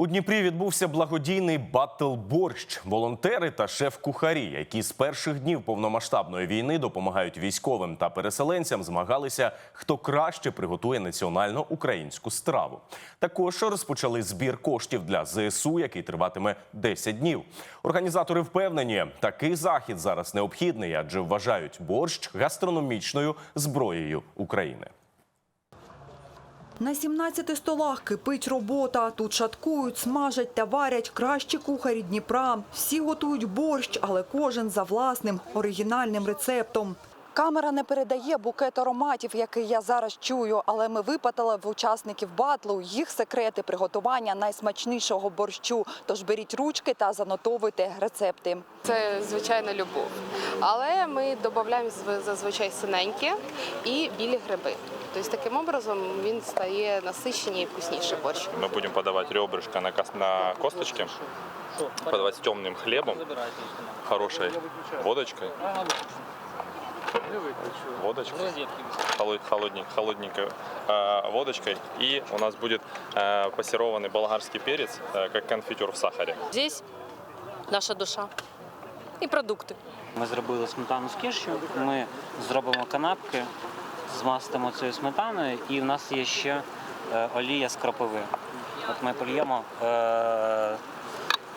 У Дніпрі відбувся благодійний батл борщ. Волонтери та шеф-кухарі, які з перших днів повномасштабної війни допомагають військовим та переселенцям, змагалися, хто краще приготує національно українську страву. Також розпочали збір коштів для ЗСУ, який триватиме 10 днів. Організатори впевнені, такий захід зараз необхідний, адже вважають борщ гастрономічною зброєю України. На 17 столах кипить робота. Тут шаткують, смажать та варять кращі кухарі Дніпра. Всі готують борщ, але кожен за власним оригінальним рецептом. Камера не передає букет ароматів, який я зараз чую, але ми випитали в учасників батлу їх секрети приготування найсмачнішого борщу. Тож беріть ручки та занотовуйте рецепти. Це звичайна любов. Але ми додаємо зв- зазвичай синенькі і білі гриби. Тобто таким образом він стає насичений і вкусніший борщ. Мы будем подавать ребрышко на, кос- на косточке, подавать с темным хлебом, хорошей водочкой. Водочкой. Холод- холодней- холодненькой э, водочкой. И у нас будет э, пассерованный болгарский перец, э, как конфитюр в сахаре. Здесь наша душа і продукти. Ми зробили сметану з кишю, ми зробимо канапки, змастимо цією сметаною, і в нас є ще е, олія з кропиви. От ми польємо, е,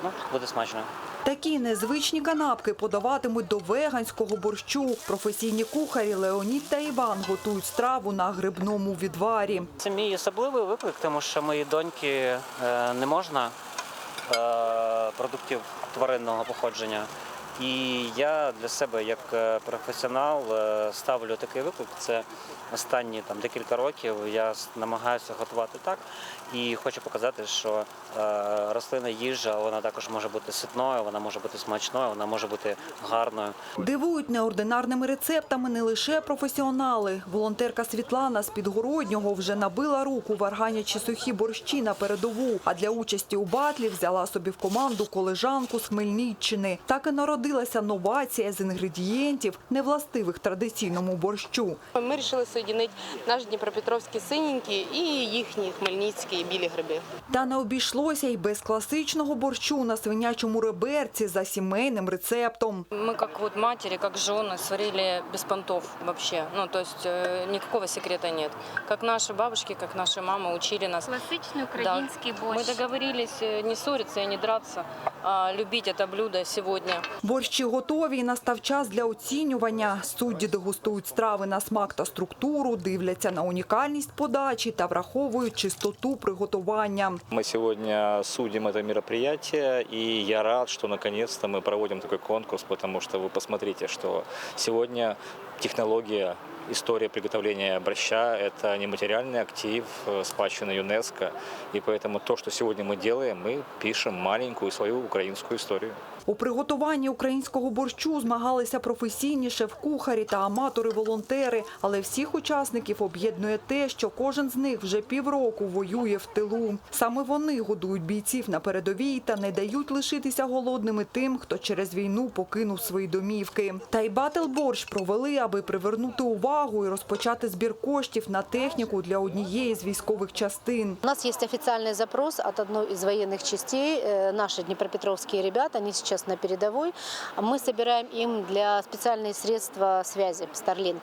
ну, буде смачно. Такі незвичні канапки подаватимуть до веганського борщу. Професійні кухарі Леонід та Іван готують страву на грибному відварі. Це мій особливий виклик, тому що моїй доньки е, не можна продуктів тваринного походження. І я для себе, як е, професіонал, е, ставлю такий виклик. Це останні там декілька років. Я намагаюся готувати так і хочу показати, що е, рослинна їжа вона також може бути ситною, вона може бути смачною, вона може бути гарною. Дивують неординарними рецептами не лише професіонали. Волонтерка Світлана з Підгороднього вже набила руку, варганячи сухі борщі на передову. А для участі у батлі взяла собі в команду колежанку з Хмельниччини. Так і народилася новація з інгредієнтів, невластивих традиційному борщу. Ми вирішили соєдинити наш дніпропетровський синенький і їхні хмельницькі білі гриби. Та не обійшлося й без класичного борщу на свинячому реберці за сімейним рецептом. Мы как вот матери, как жены сварили без понтов вообще. Ну, то есть э, никакого секрета нет. Как наши бабушки, как наши мамы учили нас. Классичный украинский борщ. Мы договорились э, не ссориться и не драться, а любить это блюдо сегодня. Борщі готові і настав час для оцінювання. Судді дегустують страви на смак та структуру, дивляться на унікальність подачі та враховують чистоту приготування. Мы сегодня судим это мероприятие, и я рад, что наконец-то мы проводим такой конкурс, потому что вы посмотрите, что сегодня технология, история приготовления борща – это нематериальный актив, э, спадщина ЮНЕСКО, и поэтому то, что сегодня мы делаем, мы пишем маленькую свою украинскую историю. У приготуванні українського борщу змагалися професійні шеф-кухарі та аматори-волонтери, але всіх учасників об'єднує те, що кожен з них вже півроку воює в тилу. Саме вони годують бійців на передовій та не дають лишитися голодними тим, хто через війну покинув свої домівки. Та й батл борщ провели, аби привернути увагу і розпочати збір коштів на техніку для однієї з військових частин. У нас есть официальный запрос от одной из военных частей. Э, Наши днепропетровские ребята, они сейчас на передовой. Мы собираем им для специальные средства связи Starlink.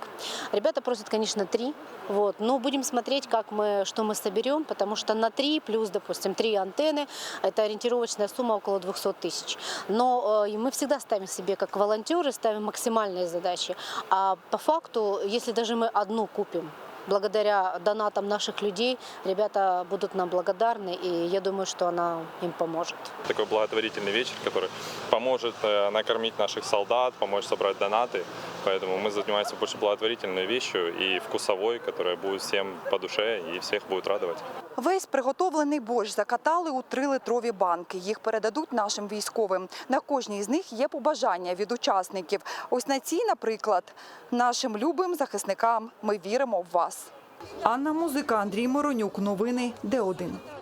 Ребята просят, конечно, три. Вот. Но будем смотреть, как мы, что мы соберем, потому что на три плюс, допустим, три антенны, это ориентировочная сумма около 200 тысяч. Но э, и мы всегда ставим себе, как волонтеры, ставим максимальные задачи. А по факту, если даже мы одну купим, благодаря донатам наших людей ребята будут нам благодарны, и я думаю, что она им поможет. Такой благотворительный вечер, который поможет э, накормить наших солдат, поможет собрать донаты. Поэтому мы занимаемся больше благотворительной вещью и вкусовой, которая будет всем по душе и всех будет радовать. Весь приготовлений борщ закатали у трилитрові банки. Їх передадуть нашим військовим. На кожній з них є побажання від учасників. Ось на цій, наприклад, нашим любим захисникам ми віримо в вас. Анна Музика, Андрій Моронюк. Новини Д1.